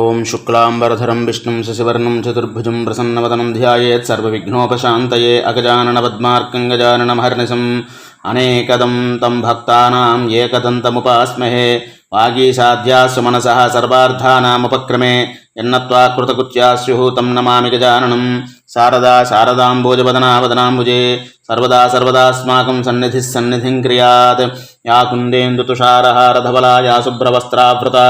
ॐ शुक्लाम्बरधरं विष्णुं शशिवर्णं चतुर्भुजं प्रसन्नवदनं ध्यायेत् सर्वविघ्नोपशान्तये अगजाननपद्मार्कं महर्निशं अनेकदं तं भक्ता एकदन्तमुपास्महे वागीसाध्या सुमनसः सर्वार्थानामुपक्रमे यन्नत्वा कृतकृत्या स्युः तं नमामि गजाननं शारदा शारदाम्बोजवदना वदनाम्बुजे सर्वदा सर्वदास्माकं सन्निधिः सन्निधिं क्रियात् या कुन्देन्दुतुषारहारधवला या शुभ्रवस्त्रावृता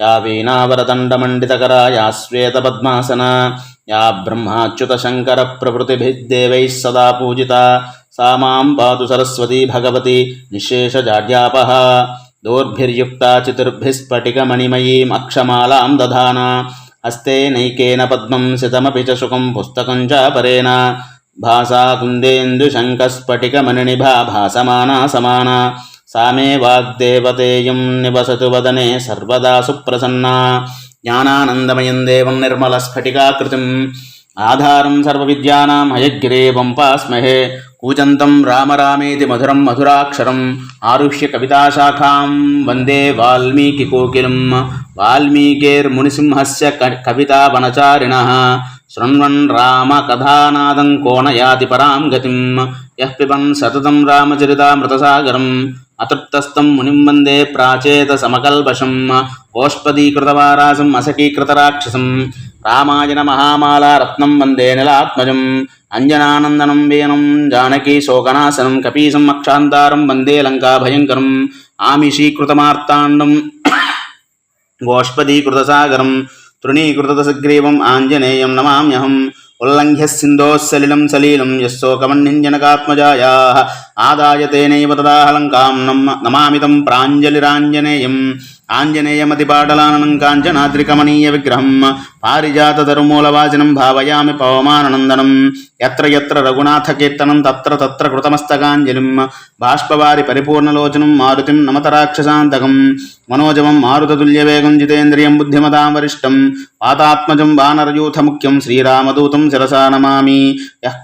या वीणावरदण्डमण्डितकरा या श्वेतपद्मासना या ब्रह्माच्युतशङ्करप्रभृतिभिर्देवैः सदा पूजिता सा मां पातु सरस्वती भगवती निःशेषजाड्यापः దూర్భిర్యుక్తా చతుర్భిస్ఫటికమణిమయీమక్షమాలాం దధాన హస్తే నైకేన పద్మం శతమపి చ సుఖం పుస్తకం చ పరేణ భాసా కుందేందుశంకస్ఫటికమణినిభా భాసమానా సమానా సామే వాగ్దేవతేయం నివసతు వదనే సర్వదా సుప్రసన్నా జ్ఞానానందమయం దేవం నిర్మలస్ఫటికాకృతిం ఆధారం సర్వవిద్యానాం హయగ్రీవం పాస్మహే కూజంతం రామరామేతి మధురం మధురాక్షరం. ఆరుష్య కవితాశాఖాం వందే వాల్మీకి కోకిలం. వాల్మీకేర్మునిసింహస్య కవితావనచారిణ శృణ్వన్ రామ కథానాదం కోణయాతి పరాం గతిం. యః పిబన్ సతతం రామచరితామృతసాగరం అతృప్తస్థం మునిం వందే ప్రాచేత సమకల్పశం. ఓష్పదీకృతవారాసం అసకీకృతరాక్షసం రామాయణ మహామాలా రత్నం వందే నిలాత్మజం. అంజనానందనం వేనం జానకీ శోకనాశనం కపీసం అక్షాంతారం వందే లంకాభయంకరం ఆమి శ్రీకృతమార్తాండం గోష్పదీకృతసాగరం తృణీకృతదసగ్రీవం ఆంజనేయం నమామ్యహం ఉల్లంఘ్య సింధోస్సలిలం సలీలం యశోకమన్నింజనకాత్మజాయా ఆదాయ తేనైవ తదాహలంకాం నమ్మ నమామితం ప్రాంజలిరాంజనేయం. ఆంజనేయమతి ఆంజనేయమతిపాటలాననం కాంచనాద్రికమణీయ విగ్రహం. పారిజాత తరుమూలవాచనం భావయామి పవమానందనం. ఎత్ర ఎత్ర రఘునాథ కీర్తనం తత్ర తత్ర కృతమస్తకాంజలిం. బాష్పవారి పరిపూర్ణలోచనం మారుతిం నమతరాక్షసాంతకం. మనోజవం మారుతతుల్యవేగం జితేంద్రియం బుద్ధిమతాం వరిష్టం పాతాత్మజం వానరయూథముఖ్యం శ్రీరామదూతం శిరసా నమామి. యః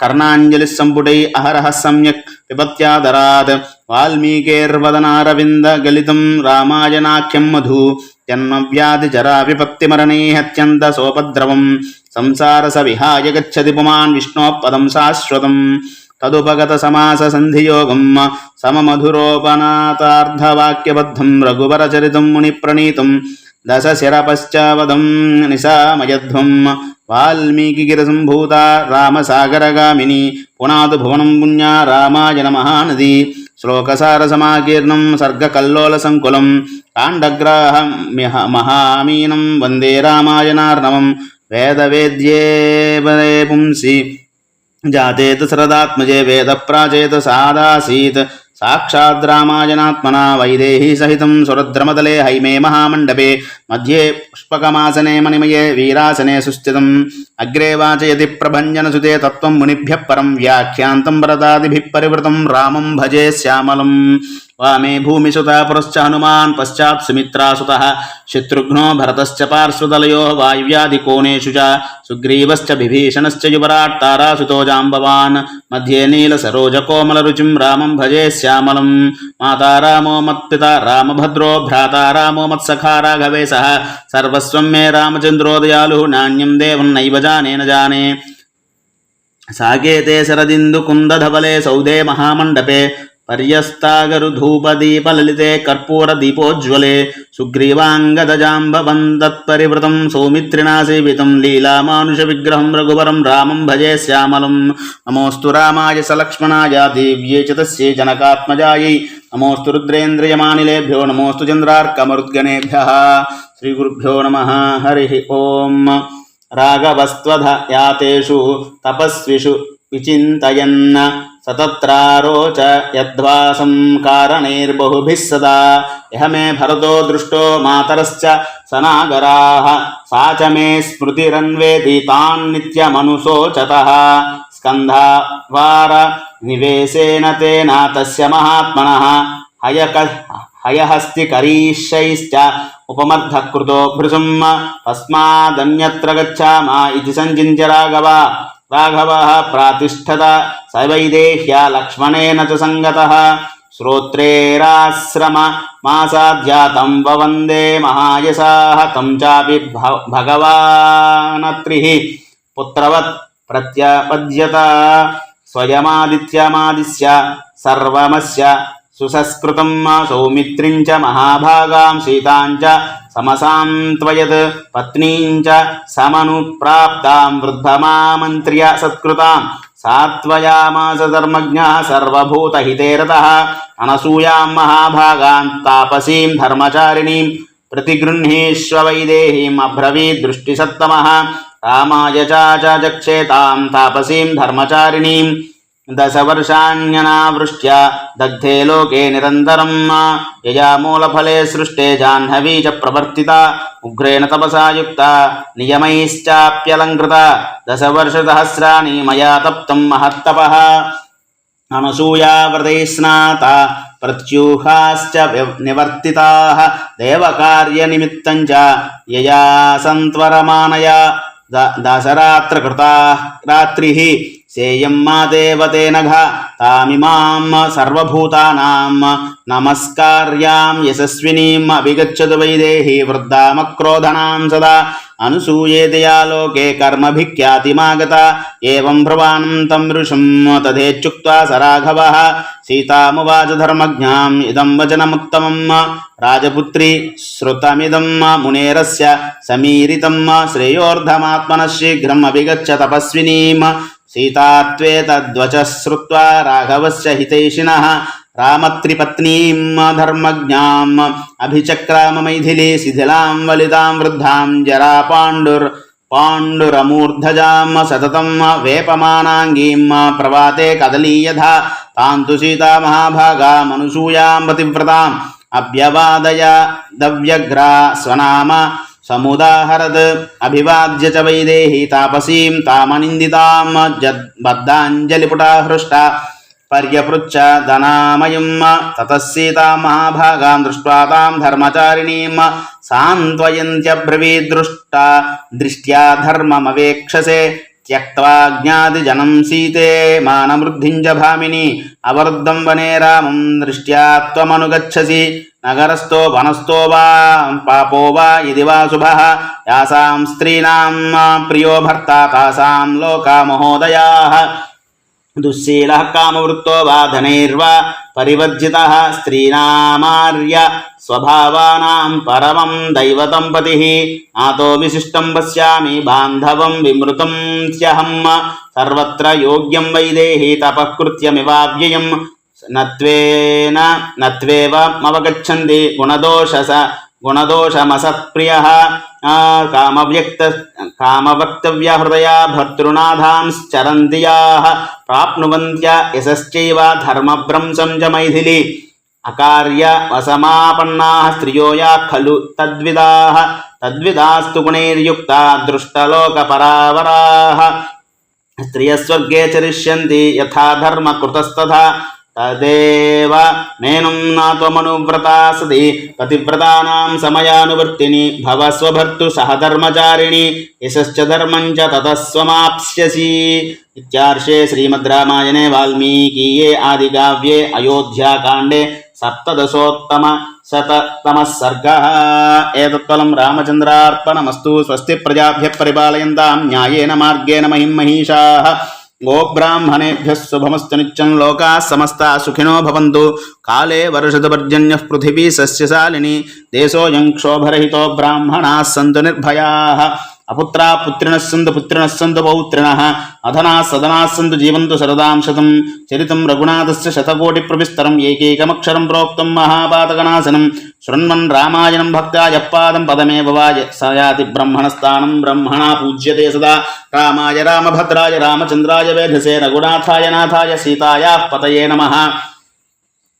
కర్ణాంజలిస్సంపుటై అహరహ సమ్యక్. పిబత్యాదరాత్ వాల్మీకేర్వదనారవింద గలితం రామాయణాఖ్యం మధు జన్మవ్యాధిచరా విపత్తిమరణే అత్యంత సోపద్రవం సంసారస విహాయ గచ్చతి పుమాన్ విష్ణో పదం శాశ్వతం తదుపగత సమాస సంధియోగం సమమధురోపనాథార్థవాక్యబద్ధం రఘువరచరితం మునిప్రణీతం దశశిరపశ్చావదం నిశామయధ్వం వాల్మీకిగిరసంభూత రామసాగరగామిని పునాదు భువనం పుణ్యా రామాయణ మహానది శ్లోకసారసమాకీర్ణం సర్గకల్లోలసంకులం కాండగ్రాహం మిహ మహామీనం వందే రామాయణార్ణవం వేదవేద్యే పుంసి జాతేత శ్రదాత్మజే వేద ప్రాచేత సాదాసీత్ साक्षाद् रामायणात्मना वैदेही सहितं सुरद्रमतले हैमे महामण्डपे मध्ये पुष्पकमासने मणिमये वीरासने सुस्थितम् अग्रे वाचयति प्रभञ्जनसुते तत्त्वं मुनिभ्यः परं व्याख्यान्तं वरदादिभिः परिवृतं रामं भजे श्यामलम् వామే భూమిసుత పురశ్చ హనుమాన్ పశ్చాత్ సుమిత్రాసుత శత్రుఘ్నో భరతశ్చ పార్శ్వతలయో వాయువ్యాధికోణేషు చ సుగ్రీవశ్చ బిభీషణశ్చ యువరాట్ తారాసుతో జాంబవాన్ మధ్యే నీల సరోజ కోమల రుచిం రామం భజే శ్యామలం మాతారామో మత్పిత రామభద్రో భ్రాతారామో మత్సఖా రాఘవేశ సర్వస్వం మే రామచంద్రోదయాలు నాణ్యం దేవం నైవ జానేన జానే సాకేతే శరదిందు కుందధవలే సౌదే మహామండపే పర్యస్తాగరు ధూప దీప లలితే పర్యస్తాగరుధూపదీపలలితే కర్పూరదీపోజ్వలే సుగ్రీవాంగదజాంబవందత్పరివృతం సౌమిత్రిణా సేవితం లీలామానుష విగ్రహం రఘువరం రామం భజే శ్యామలం. నమోస్తు రామాయ సలక్ష్మణాయ దేవ్యే చితస్యే జనకాత్మజాయై. నమోస్తు రుద్రేంద్రియమానిలేభ్యో నమోస్తు చంద్రార్కమృద్గణేభ్యః శ్రీ గురుభ్యో నమ. హరి ఓం. రాఘవస్త్వధ యాతేషు తపస్విషు విచింతయన్న सतत्रारोच यद्वासं कारणैर्बहुभिः सदा यह मे भरतो दृष्टो मातरश्च सनागराः सा च मे स्मृतिरन्वेति तान् नित्यमनुशोचतः स्कन्धावार निवेशेन तेन तस्य महात्मनः हयक हयहस्तिकरीशैश्च उपमर्धकृतो भृशं तस्मादन्यत्र गच्छाम इति सञ्चिन्त्य राघव राघवः प्रातिष्ठत स वैदेह्या लक्ष्मणेन च सङ्गतः श्रोत्रेराश्रम मासाध्यातं ववन्दे महायशाः तं चापि भ- भगवानत्रिः पुत्रवत् प्रत्यपद्यत स्वयमादित्यमादिश्य सर्वमस्य सुसंस्कृतं सौमित्रिं च महाभागां सीतां च समसान्त्वयत् पत्नीं च समनुप्राप्तां वृद्धमामन्त्र्य सत्कृतां सात्वयामास धर्मज्ञः सर्वभूतहिते रतः अनसूयां महाभागां तापसीं धर्मचारिणीं प्रतिगृह्णीष्व वैदेहीम् अब्रवीत् दृष्टिसत्तमः रामाय च च चक्षेतां तापसीं धर्मचारिणीं दशवर्षाण्यनावृष्ट्या दग्धे लोके निरन्तरं यया मूलफले सृष्टे जाह्नवी च प्रवर्तिता उग्रेण तपसा युक्ता नियमैश्चाप्यलङ्कृता दशवर्षसहस्राणि मया तप्तं महत्तपः अनसूयाव्रतैः स्नाता प्रत्यूहाश्च व्यव- निवर्तिताः देवकार्यनिमित्तं च यया सन्त्वरमानया द- दशरात्रकृताः रात्रिः సేయం మా దేవతేనఘ తామిమాం సర్వభూతానాం. నమస్కార్యాం యశస్వినీం. అభిగచ్చదు వైదేహి వృద్ధామక్రోధనాం సదా. అనుసూయేతయా లోకే కర్మభిఖ్యాతిమాగత. ఏం బ్రువాణం తం ఋషం తదేచ్చుక్వా స రాఘవ సీతమువాచ ధర్మజ్ఞాం ఇదం వచనముత్తమం. రాజపుత్రి శృతమిదం మునేరస్య సమీరితం. శ్రేయోర్ధమాత్మన శీఘ్రం అభిగచ్చ తపస్వినీం. సీతాత్వేతద్వచ శ్రుత్వా రాఘవస్య హితైషిణ రామత్రిపత్నీం ధర్మజ్ఞాం అభిచక్రామ మైథిలీ శిథిలాం వలితాం వృద్ధాం జరా పాండుర్ పాండురమూర్ధజాం సతతం వేపమానాంగీం ప్రవాతే కదలీయథ తాం తు సీతామహాభాగామనుసూయాం పతివ్రతాం అభ్యవాదయ దవ్యగ్రా స్వనామ సముదాహరత్ అభివాద్య చ వైదేహి తాపసీం తామనిందితాం బద్ధాంజలిపుటా హృష్ట పర్యపృచ్ఛ ధనామయం తతసీతా మహాభాగాం దృష్ట్వా తాం ధర్మచారిణీం సాన్త్వయంత్యబ్రవీదృష్ట దృష్ట్యా ధర్మమవేక్షసే త్యక్వాజ్ఞాదిజనం సీతే మానవృద్ధించ భామిని అవరుద్ధం వనే రామం దృష్ట్యా త్వమనుగచ్చసి నగరస్థో వనస్థో వా పాపో వా ఇది వా శుభ యాసాం స్త్రీణాం ప్రియో భర్త తాసాం లోకా మహోదయా दुःशीलः कामवृत्तो वा धनैर्वा परिवर्जितः स्त्रीणामार्य स्वभावानां परमं दैवतं पतिः नातो विशिष्टं पश्यामि बान्धवं विमृतं ह्यहं सर्वत्र योग्यं वैदेही तपः कृत्यमिवाव्ययम् नत्वेन नत्वेवमवगच्छन्ति गुणदोषस गुणदोषमसत्प्रियः आ, कामव्यक्त कामवक्तव्यहृदया भर्तृनाथांश्चरन्ति याः प्राप्नुवन्त्य यशश्चैव धर्मभ्रंशं च मैथिली अकार्यवसमापन्नाः स्त्रियो या खलु तद्विदाः तद्विदास्तु गुणैर्युक्ता दृष्टलोकपरावराः स्त्रियस्वर्गे चरिष्यन्ति यथा धर्मकृतस्तथा तदेव मेनुं न त्वमनुव्रता सति पतिव्रतानां समयानुवर्तिनि भव स्वभर्तु सह धर्मचारिणि यशश्च धर्मं च ततः स्वमाप्स्यसि इत्यार्षे श्रीमद् रामायणे वाल्मीकीये आदिकाव्ये अयोध्याकाण्डे सप्तदशोत्तम शततमः सर्गः एतत्फलं रामचन्द्रार्पणमस्तु स्वस्ति प्रजाभ्यः परिपालयन्तां न्यायेन मार्गेण महिं महिषाः गोब्राह्मणेभ्यः शुभमस्तु नित्यं लोकाः समस्ता सुखिनो भवन्तु। काले वर्षदपर्जन्यः पृथिवी सस्यशालिनी। देशोऽयं क्षोभरहितो ब्राह्मणाः सन्तु निर्भयाः। అపుత్ర పుత్రిణస్సందు పుత్రిణస్సందు పౌత్రిణ అధనా సదనాస్సందు జీవంతు శరదాంశతం చరితం రఘునాథస్య శతకోటి ప్రవిస్తరం ఏకైకమక్షరం ప్రోక్తం మహాపాతకనాశనం శృణ్వన్ రామాయణం భక్తాయ పాదం పదమే భవాయ సయాతి బ్రహ్మణస్థానం బ్రహ్మణా పూజ్యతే సదా రామాయ రామభద్రాయ రామచంద్రాయ వేధసే రఘునాథాయ నాథాయ సీతాయా పతయే నమః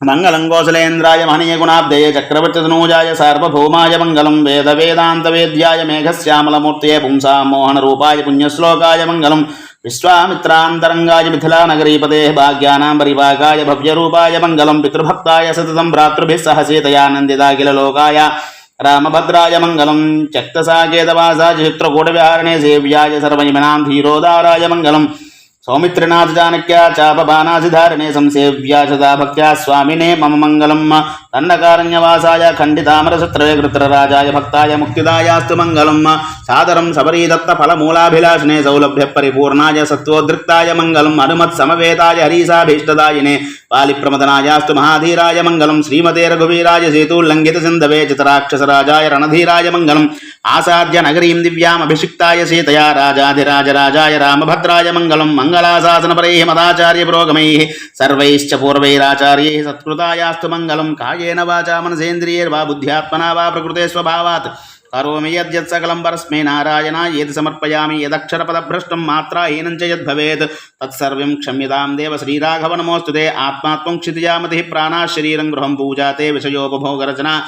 नाथाय सीतायाः पतये नमः मङ्गलं कौसलेन्द्राय महनीयगुणाब्धये चक्रवर्तितनूजाय सार्वभौमाय मङ्गलं वेदवेदान्तवेद्याय मेघश्यामलमूर्तये पुंसां मोहनरूपाय पुण्यश्लोकाय मङ्गलं विश्वामित्रान्तरङ्गाय मिथिलानगरीपतेः भाग्यानां परिभागाय भव्यरूपाय मङ्गलं पितृभक्ताय सततं भ्रातृभिः सह सीतया नन्दिताखिललोकाय रामभद्राय मङ्गलं त्यक्तसाकेतवासाय चित्रकूटविहारणे सेव्याय सर्वजनां धीरोदाराय मङ्गलं సౌమిత్రినాథ చాణక్య చాప బాణాసిధారణే సంసేవ్యా సదా భక్త్యా స్వామినే మమ మంగళం. దండకారణ్యవాసాయ ఖండితామరసత్రయ కృత్రరాజాయ భక్తాయ ముక్తిదాయాస్తు మంగళం. సాదరం సబరీదత్త ఫలమూలాభిలాషినే సౌలభ్య పరిపూర్ణాయ సత్వోద్రిక్తాయ మంగళం. హనుమత్ సమవేతాయ హరీసాభీష్టదాయినే పాలిప్రమదనాయాస్తు మహాధీరాయ మంగళం. శ్రీమతే రఘువీరాయ సేతుల్లంఘిత సింధవే చితరాక్షసరాజాయ రణధీరాయ మంగళం. ఆసాద్య నగరీం దివ్యామభిషిక్తాయ సీతయా రాజాధిరాజరాజాయ రామభద్రాయ మంగళం మంగళాశాసనపరై మదాచార్య పురోగమై సర్వైశ్చ పూర్వైరాచార్యై సత్కృతాయాస్తు మంగళం కాయేన వాచా మనసేంద్రియైర్వా బుద్ధ్యాత్మనా వా ప్రకృతే స్వభావాత్ కరోమి యద్యత్సకలం పరస్మే నారాయణ ఏది సమర్పయామి యదక్షరపదభ్రష్టం మాత్రా హీనం చ యద్భవేత్ తత్సర్వం క్షమ్యతాం దేవ శ్రీరాఘవ నమోస్తుతే ఆత్మాత్మం క్షితిజామతి ప్రాణాశరీరం గృహం పూజాతే విషయోపభోగరచన.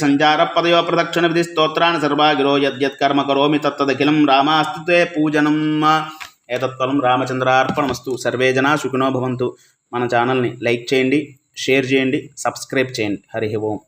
సంచార పదయో ప్రదక్షిణ విధి స్తోత్రాన్ని సర్వాగిరో యద్యత్కర్మ కరోమి తత్తదఖిలం రామాస్తు పూజనం. ఏతత్వం రామచంద్రార్పణమస్తు. సర్వే జనా సుఖినో భవంతు. మన ఛానల్ని లైక్ చేయండి షేర్ చేయండి సబ్స్క్రైబ్ చేయండి. హరి ఓం.